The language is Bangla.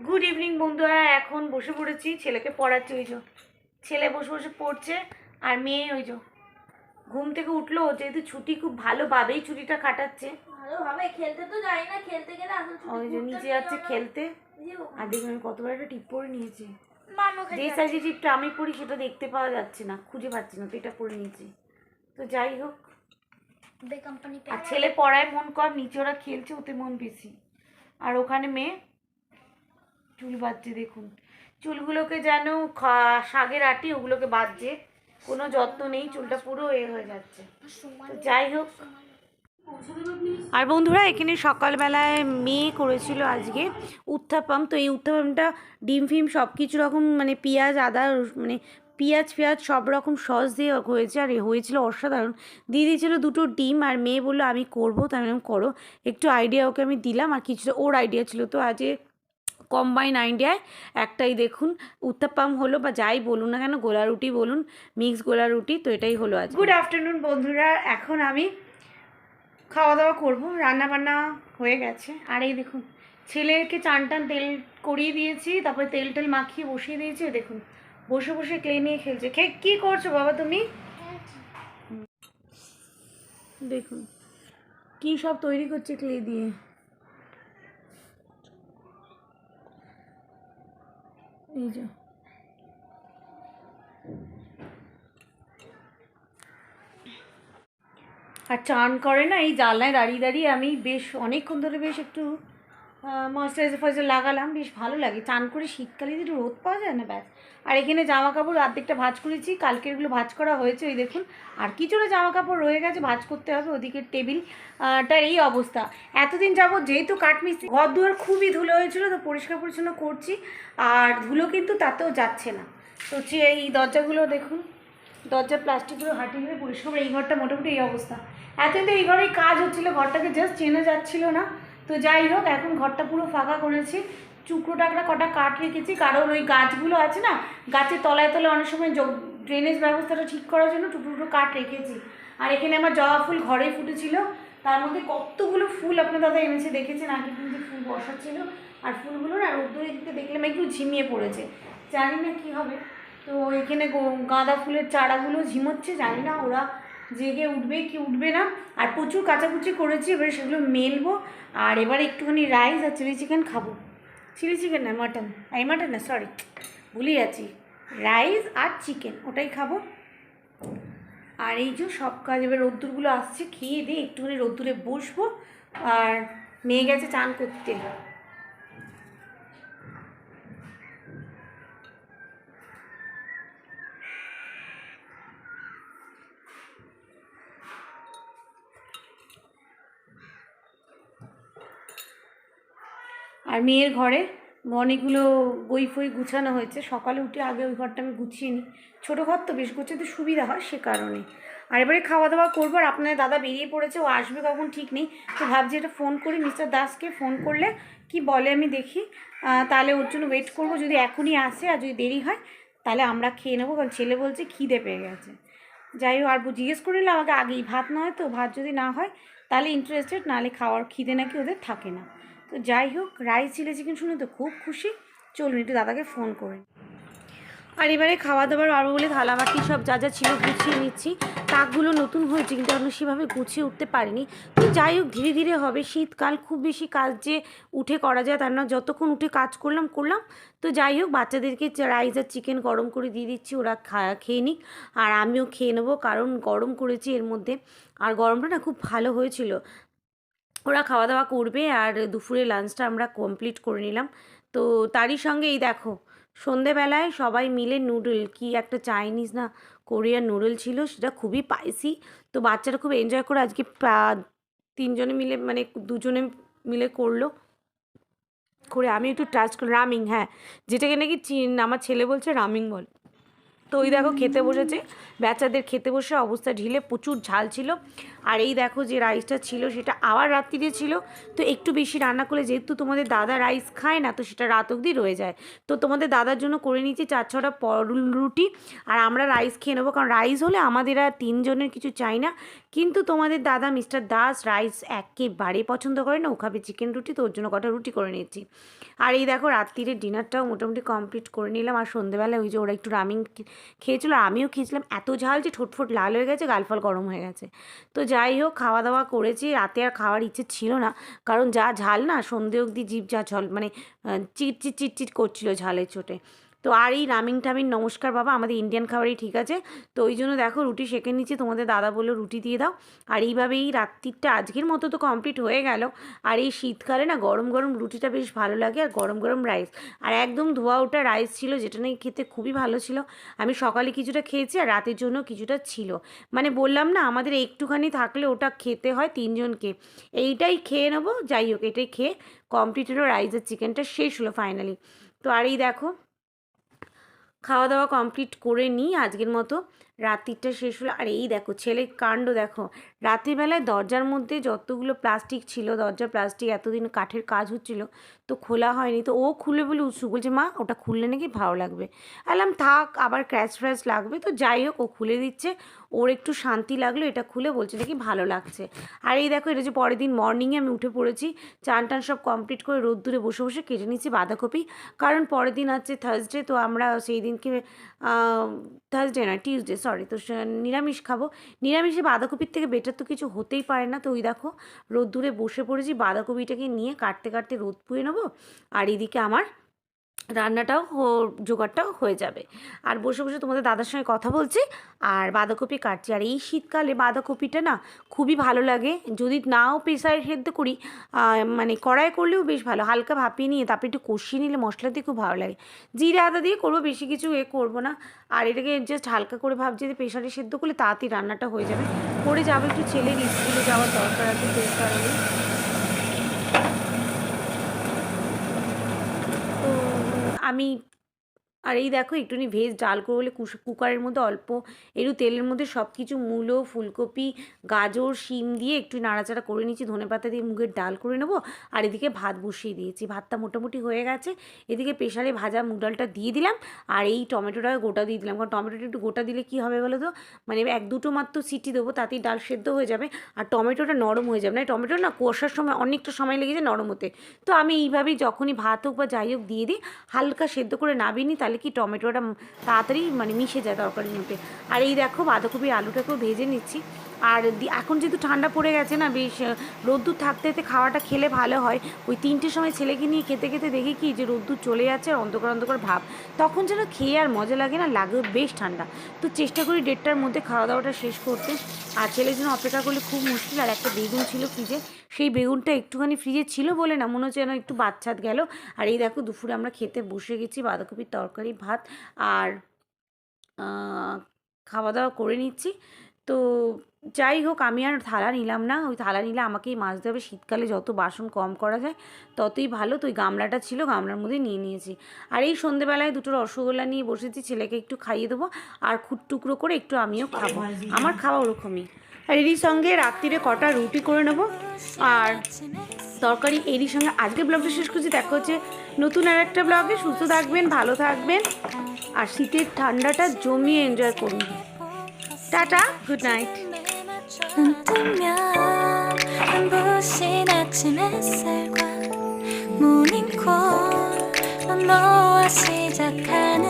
গুড ইভিনিং বন্ধুরা। এখন বসে পড়েছি। ছেলেকে পড়াচ্ছি ওই যে। ছেলে বসে বসে পড়ছে আর মেয়ে ওই যে। ঘুম থেকে উঠল যেহেতু ছুটি খুব ভালোভাবেই ছুটিটা কাটাচ্ছে। ভালোভাবে খেলতে তো যাই না খেলতে গেলে ওই যে নিচে যাচ্ছে খেলতে। আর দেখুন আমি কতবার একটা টিপ পরে নিয়েছি। মামাকে যে সাইজে টিপটা আমি পড়ি সেটা দেখতে পাওয়া যাচ্ছে না খুঁজে পাচ্ছি না তো এটা পরে নিয়েছি। তো যাই হোক। আর ছেলে পড়ায় মন কম নিচে ওরা খেলছে ওতে মন বেশি। আর ওখানে মেয়ে? চুল বাঁধছে দেখুন। চুলগুলোকে যেন শাকের আটি, ওগুলোকে বাঁধছে। কোনো যত্ন নেই, চুলটা পুরো এ হয়ে যাচ্ছে। যাই হোক। আর বন্ধুরা, এখানে সকালবেলায় মেয়ে করেছিল আজকে উত্থাপাম। তো এই উত্থাপামটা ডিম, ফিম সব কিছু রকম মানে পেঁয়াজ, আদা মানে পেঁয়াজ পেঁয়াজ সব রকম সস দিয়ে হয়েছে আর হয়েছিল অসাধারণ। দিয়ে দিয়েছিল দুটো ডিম আর মেয়ে বলল, আমি করব। তো আমি করো। একটু আইডিয়া ওকে আমি দিলাম আর কিছুটা ওর আইডিয়া ছিল। তো আজকে কম্বাইন আইডিয়ায় একটাই দেখুন। উত্তাপাম হলো বা যাই বলুন না কেন গোলা রুটি বলুন মিক্স গোলা রুটি তো এটাই হলো আজ গুড আফটারনুন বন্ধুরা। এখন আমি খাওয়া দাওয়া করব রান্নাবান্না হয়ে গেছে। আর এই দেখুন ছেলেকে চান টান তেল করিয়ে দিয়েছি তারপরে তেল টেল মাখিয়ে বসিয়ে দিয়েছি দেখুন বসে বসে ক্লে নিয়ে খেলছে। খে কী করছ বাবা তুমি? দেখুন কি সব তৈরি করছে ক্লে দিয়ে? এই আর চান করে না, এই জানলায় দাঁড়িয়ে দাঁড়িয়ে আমি বেশ অনেকক্ষণ ধরে বেশ একটু ময়শ্চারাইজার ফয়েশ্চার লাগালাম, বেশ ভালো লাগে। চান করে শীতকালে যদি রোদ পাওয়া যায় না, ব্যাস। আর এখানে জামা কাপড় অর্ধেকটা ভাঁজ করেছি, কালকেরগুলো ভাঁজ করা হয়েছে, ওই দেখুন। আর কিছুটা জামা কাপড় রয়ে গেছে, ভাঁজ করতে হবে, ওদিকে টেবিল টার এই অবস্থা। এতদিন যাব যেহেতু কাঠমিস্ত্রি, ঘর দুয়ার খুবই ধুলো হয়েছিল, তো পরিষ্কার পরিচ্ছন্ন করছি, আর ধুলো কিন্তু তাতেও যাচ্ছে না। তো এই দরজাগুলো দেখুন, দরজার প্লাস্টিকগুলো হাঁটিয়ে গেলে পরিষ্কার এই ঘরটা মোটামুটি এই অবস্থা। এতদিন এই ঘরেই কাজ হচ্ছিল, ঘরটাকে জাস্ট চেনা যাচ্ছিল না। তো যাই হোক, এখন ঘরটা পুরো ফাঁকা করেছি। চুকরো টাকরা কটা কাঠ রেখেছি, কারণ ওই গাছগুলো আছে না, গাছের তলায় তলায় অনেক সময় ড্রেনেজ ব্যবস্থাটা ঠিক করার জন্য টুকরো টুকরো কাঠ রেখেছি। আর এখানে আমার জবা ফুল ঘরেই ফুটেছিল। তার মধ্যে কতগুলো ফুল আপনার দাদা এনেছে দেখেছেন? আগে কিন্তু ফুল বসাচ্ছিল। আর ফুলগুলো না রোদ্দুরের দিকে দেখলাম একটু ঝিমিয়ে পড়েছে। জানি না কী হবে। তো এখানে গাঁদা ফুলের চারাগুলো ঝিমোচ্ছে, জানি না ওরা জেগে উঠবে কি উঠবে না। আর প্রচুর কাচাকুচি করেছি, এবারে সেগুলো মেলবো। আর এবার একটুখানি রাইস আর চিলি চিকেন খাব। চিলি চিকেন না মাটন এই মাটন না সরি ভুলে যাচ্ছি। রাইস আর চিকেন ওটাই খাব। আর এই যে সব কাজ, এবার রোদ্দুরগুলো আসছে, খেয়ে দিয়ে একটুখানি রোদ্দুরে বসবো। আর মেয়ে গেছে চান করতে। আর মেয়ের ঘরে অনেকগুলো বই ফই গুছানো হয়েছে। সকালে উঠে আগে ওই ঘরটা আমি গুছিয়ে নিই। ছোটো ঘর তো বেশ গোছাতে সুবিধা হয় সে কারণে। আর এবারে খাওয়া দাওয়া করব আর আপনার দাদা বেরিয়ে পড়েছে, ও আসবে কখন ঠিক নেই। তো ভাবছি এটা ফোন করি মিস্টার দাসকে ফোন করলে কি বলে আমি দেখি। তাহলে ওর জন্য ওয়েট করব, যদি এখনই আসে আর যদি দেরি হয়, তাহলে আমরা খেয়ে নেব। কারণ ছেলে বলছে খিদে পেয়ে গেছে। যাই হোক, আর জিজ্ঞেস করে নিলে, আমাকে আগেই ভাত নয় তো? ভাত যদি না হয়, তাহলে ইন্টারেস্টেড নাহলে খাওয়ার খিদে নাকি ওদের থাকে না। তো যাই হোক, রাইস চিলি চিকেন শুনে তো খুব খুশি। চলুন, একটু দাদাকে ফোন করে। আর এবারে খাওয়া দাওয়ার আরও বলে থালা থালাবাটি সব যা যা ছিল গুছিয়ে নিচ্ছি। তাকগুলো নতুন হয়েছে, কিন্তু এখনও সেভাবে গুছিয়ে উঠতে পারিনি। তো যাই হোক, ধীরে ধীরে হবে। শীতকাল খুব বেশি কাজ যে উঠে করা যায় তার না, যতক্ষণ উঠে কাজ করলাম করলাম। তো যাই হোক, বাচ্চাদেরকে রাইস আর চিকেন গরম করে দিয়ে দিচ্ছি, ওরা খেয়ে নিক। আর আমিও খেয়ে নেব, কারণ গরম করেছি এর মধ্যে। আর গরমটা না খুব ভালো হয়েছিল। ওরা খাওয়া দাওয়া করবে আর দুপুরে লাঞ্চটা আমরা কমপ্লিট করে নিলাম। তো তারই সঙ্গে এই দেখো, সন্ধেবেলায় সবাই মিলে নুডল কি একটা চাইনিজ না কোরিয়ান নুডল ছিল, সেটা খুবই স্পাইসি তো বাচ্চারা খুব এনজয় করে আজকে তিনজনে মিলে মানে দুজনে মিলে করল। করে আমি একটু টাচ রামিং হ্যাঁ যেটাকে নাকি চীন, আমার ছেলে বলছে রামিং বল। তো ওই দেখো খেতে বসেছে। বাচ্চাদের খেতে বসে অবস্থা, ঢিলে প্রচুর ঝাল ছিল। আর এই দেখো যে রাইসটা ছিল, সেটা আবার রাত্রিরে ছিল। তো একটু বেশি রান্না করলে, যেহেতু তোমাদের দাদা রাইস খায় না, তো সেটা রাত অবধি রয়ে যায়। তো তোমাদের দাদার জন্য করে নিয়েছি চার ছটা পর- রুটি। আর আমরা রাইস খেয়ে নেব, কারণ রাইস হলে আমাদের আর তিনজনের কিছু চাই না। কিন্তু তোমাদের দাদা মিস্টার দাস রাইস একেবারে পছন্দ করে না। ও খাবে চিকেন রুটি, তো ওর জন্য কটা রুটি করে নিয়েছি। আর এই দেখো রাত্রিরের ডিনারটাও মোটামুটি কমপ্লিট করে নিলাম। আর সন্ধেবেলায় ওই যে ওরা একটু রামিং খেয়েছিল আমিও খেয়েছিলাম। এত ঝাল যে ঠোঁটফোট লাল হয়ে গেছে গালফল গরম হয়ে গেছে। তো যাই হোক খাওয়া দাওয়া করেছি। রাতে আর খাওয়ার ইচ্ছে ছিল না। কারণ যা ঝাল না, সন্ধে অবধি জিভ যা ঝল মানে চিট চিট চিট করছিল ঝালের চোটে তো আর এই রামিং টামিং নমস্কার বাবা, আমাদের ইন্ডিয়ান খাবারই ঠিক আছে। তো ওই জন্য দেখো রুটি সেঁকে নিচ্ছি, তোমাদের দাদা বলল রুটি দিয়ে দাও। আর এইভাবেই রাত্রিটা আজকের মতো তো কমপ্লিট হয়ে গেল। আর এই শীতকালে না গরম গরম রুটিটা বেশ ভালো লাগে আর গরম গরম রাইস আর একদম ধোয়া ওঠা রাইস ছিল, যেটা নাকি খেতে খুবই ভালো ছিল। আমি সকালে কিছুটা খেয়েছি আর রাতের জন্য কিছুটা ছিল। মানে বললাম না, আমাদের একটুখানি থাকলে ওটা খেতে হয় তিনজনকে। এইটাই খেয়ে নেব, যাই হোক এটাই খেয়ে কমপ্লিট হলো রাইসের চিকেনটা শেষ হলো ফাইনালি তো আর এই দেখো খাওয়া দাওয়া কমপ্লিট করে নিই, আজকের মতো রাত্রিটা শেষ হলো। আর এই দেখো ছেলে কাণ্ড দেখো রাত্রিবেলায় দরজার মধ্যে যতগুলো প্লাস্টিক ছিল, দরজার প্লাস্টিক এতদিন কাঠের কাজ হচ্ছিল, তো খোলা হয়নি। তো ও খুলে বলে উৎসুক, বলছে, মা, ওটা খুললে নাকি ভালো লাগবে? আলাম থাক, আবার ক্র্যাচ ফ্র্যাচ লাগবে। তো যাই হোক, ও খুলে দিচ্ছে। ওর একটু শান্তি লাগল, এটা খুলে বলছে নাকি ভালো লাগছে। আর এই দেখো, এটা যে পরের দিন মর্নিংয়ে আমি উঠে পড়েছি, চান টান সব কমপ্লিট করে রোদ্দুরে বসে বসে কেটে নিচ্ছি বাঁধাকপি। কারণ পরের দিন আছে থার্সডে তো আমরা সেই দিনকে থার্সডে না টিউসডে সরি তো নিরামিষ খাব। নিরামিষে বাঁধাকপির থেকে বেটার তো কিছু হতেই পারে না। তো ওই দেখো, রোদ্দুরে বসে পড়েছি, বাঁধাকপিটাকে নিয়ে কাটতে কাটতে রোদ পুয়ে নেব। আর এদিকে আমার রান্নাটাও জোগাড়টাও হয়ে যাবে। আর বসে বসে তোমাদের দাদার সঙ্গে কথা বলছি, আর বাঁধাকপি কাটছি। আর এই শীতকালে বাঁধাকপিটা না খুবই ভালো লাগে। যদি নাও প্রেসারে সেদ্ধ করি মানে কড়াই করলেও বেশ ভালো। হালকা ভাপিয়ে নিয়ে তারপরে একটু কষিয়ে নিলে মশলা দিয়ে খুব ভালো লাগে। জিরে আদা দিয়ে করব, বেশি কিছু এ করব না। আর এটাকে জাস্ট হালকা করে ভাবছি যে প্রেসারে সেদ্ধ করলে তাড়াতাড়ি রান্নাটা হয়ে যাবে। করে যাবে একটু ছেলের স্কুলে যাওয়ার দরকার আছে, সেই কারণে তো আমি আর এই দেখো একটুখানি ভেজ ডাল কুস- কুকারের মধ্যে অল্প একটু তেলের মধ্যে সব কিছু মূলো, ফুলকপি, গাজর, শিম দিয়ে একটু নাড়াচাড়া করে নিচ্ছি ধনে পাতা দিয়ে মুগের ডাল করে নেব। আর এদিকে ভাত বসিয়ে দিয়েছি। ভাতটা মোটামুটি হয়ে গেছে। এদিকে প্রেশারে ভাজা মুগ ডালটা দিয়ে দিলাম। আর এই টমেটোটা গোটা দিয়ে দিলাম। কারণ টমেটোটা একটু গোটা দিলে কী হবে বলো তো? মানে এক দুটো মাত্র সিটি দেবো, তাতেই ডাল সেদ্ধ হয়ে যাবে। আর টমেটোটা নরম হয়ে যাবে। না টমেটো না কষার সময় অনেকটা সময় লেগে যায় নরম হতে। তো আমি এইভাবেই যখনই ভাত হোক বা যাই হোক দিয়ে দিই, হালকা সেদ্ধ করে নাবিয়ে নিই, তাহলে কি টমেটোটা তাড়াতাড়ি মানে মিশে যায় তরকারির মধ্যে? আর এই দেখো বাঁধাকপির আলুটাকেও ভেজে নিচ্ছি। আর এখন যেহেতু ঠান্ডা পড়ে গেছে না, বেশ রোদ্দুর থাকতে থাকতে খাওয়াটা খেলে ভালো হয়। ওই তিনটের সময় ছেলেকে নিয়ে খেতে খেতে দেখি কি যে রোদ্দুর চলে যাচ্ছে আর অন্ধকার অন্ধকার ভাব। তখন যেন খেয়ে আর মজা লাগে না, লাগে বেশ ঠান্ডা। তো চেষ্টা করি দেড়টার মধ্যে খাওয়া দাওয়াটা শেষ করতে। আর ছেলের জন্য অপেক্ষা করলে খুব মুশকিল। আর একটা বেগুন ছিল ফ্রিজে। সেই বেগুনটা একটুখানি ফ্রিজে ছিল বলে না, মনে হচ্ছে যেন একটু বাচ্চাত গেল। আর এই দেখো, দুপুরে আমরা খেতে বসে গেছি বাঁধাকপির তরকারি, ভাত আর খাওয়া দাওয়া করে নিচ্ছি। তো যাই হোক, আমি আর থালা নিলাম না। ওই থালা নিলে আমাকেই মাজতে হবে। শীতকালে যত বাসন কম করা যায়, ততই ভালো। তো ওই গামলাটা ছিল, গামলার মধ্যে নিয়ে নিয়েছি। আর এই সন্ধেবেলায় দুটো রসগোল্লা নিয়ে বসেছি, ছেলেকে একটু খাইয়ে দেবো আর খুট টুকরো করে একটু আমিও খাব। আমার খাওয়া ওরকমই। আর এরই সঙ্গে রাত্রিরে কটা রুটি করে নেব। আর তরকারি এরই সঙ্গে আজকে ব্লগটা শেষ করছি। দেখা হচ্ছে নতুন আর একটা ব্লগে। সুস্থ থাকবেন, ভালো থাকবেন। আর শীতের ঠান্ডাটা জমিয়ে এনজয় করুন। Tata good night 눈 뜨면 눈부신 아침 햇살과 모닝콜 넌 너와 시작할